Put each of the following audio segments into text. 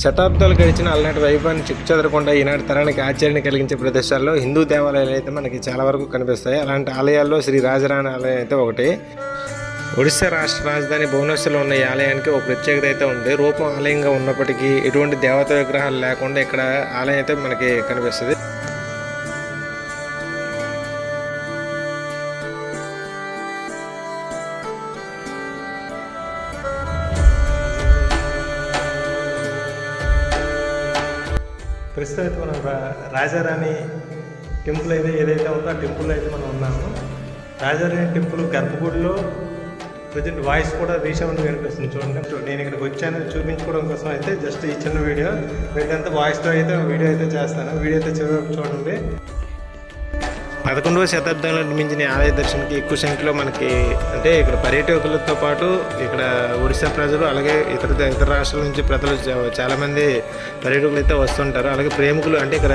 శతాబ్దాలు గడిచిన అలనాటి వైభవాన్ని చెదరకుండా ఈనాటి తరానికి ఆశ్చర్యాన్ని కలిగించే ప్రదేశాల్లో హిందూ దేవాలయాలు అయితే మనకి చాలా వరకు కనిపిస్తాయి. అలాంటి ఆలయాల్లో శ్రీ రాజరాణి ఆలయం అయితే ఒకటి. ఒడిశా రాష్ట్ర రాజధాని భువనేశ్వర్లో ఉన్న ఈ ఆలయానికి ఒక ప్రత్యేకత అయితే ఉంది. రూపం ఆలయంగా ఉన్నప్పటికీ ఎటువంటి దేవతా విగ్రహాలు లేకుండా ఇక్కడ ఆలయం అయితే మనకి కనిపిస్తుంది. ప్రస్తుతం అయితే మనం రా- రాజారాణి టెంపుల్ అయితే ఏదైతే ఉందో ఆ టెంపుల్ అయితే మనం ఉన్నాము. రాజారాణి టెంపుల్ గర్భగుడిలో ప్రజెంట్ వాయిస్ కూడా రీసౌండ్ వినిపిస్తుంది చూడండి. నేను ఇక్కడికి వచ్చాను చూపించుకోవడం కోసం అయితే జస్ట్ ఈ చిన్న వీడియో మీకంతా వాయిస్తో అయితే వీడియో అయితే చేస్తాను. వీడియో అయితే చివరి చూడండి. పదకొండవ శతాబ్దంలో నిర్మించిన ఆలయ దర్శనకి ఎక్కువ సంఖ్యలో మనకి అంటే ఇక్కడ పర్యాటకులతో పాటు ఇక్కడ ఒడిశా ప్రజలు అలాగే ఇతర ఇతర రాష్ట్రాల నుంచి ప్రజలు చాలామంది పర్యాటకులు అయితే వస్తుంటారు. అలాగే ప్రేమికులు అంటే ఇక్కడ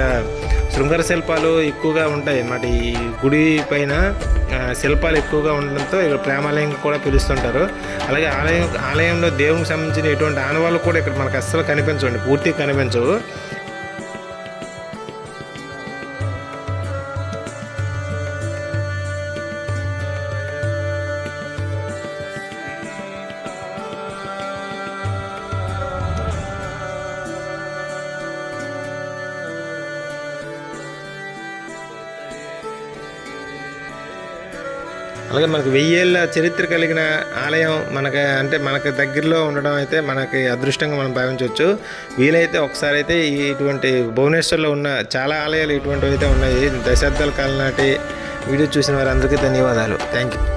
శృంగార శిల్పాలు ఎక్కువగా ఉంటాయి. అన్నమాట ఈ గుడి పైన శిల్పాలు ఎక్కువగా ఉండడంతో ఇక్కడ ప్రేమాలయం కూడా పిలుస్తుంటారు. అలాగే ఆలయం ఆలయంలో దేవునికి సంబంధించిన ఎటువంటి ఆనవాళ్ళు కూడా ఇక్కడ మనకు అస్సలు కనిపించవండి. పూర్తిగా కనిపించవు. అలాగే మనకు వెయ్యేళ్ళ చరిత్ర కలిగిన ఆలయం మనకి అంటే మనకి దగ్గరలో ఉండడం అయితే మనకి అదృష్టంగా మనం భావించవచ్చు. వీలైతే ఒకసారి అయితే ఈ ఇటువంటి భువనేశ్వర్లో ఉన్న చాలా ఆలయాలు ఇటువంటివి అయితే ఉన్నాయి. దశాబ్దాల కాలం నాటి వీడియో చూసిన వారందరికీ ధన్యవాదాలు. Thank you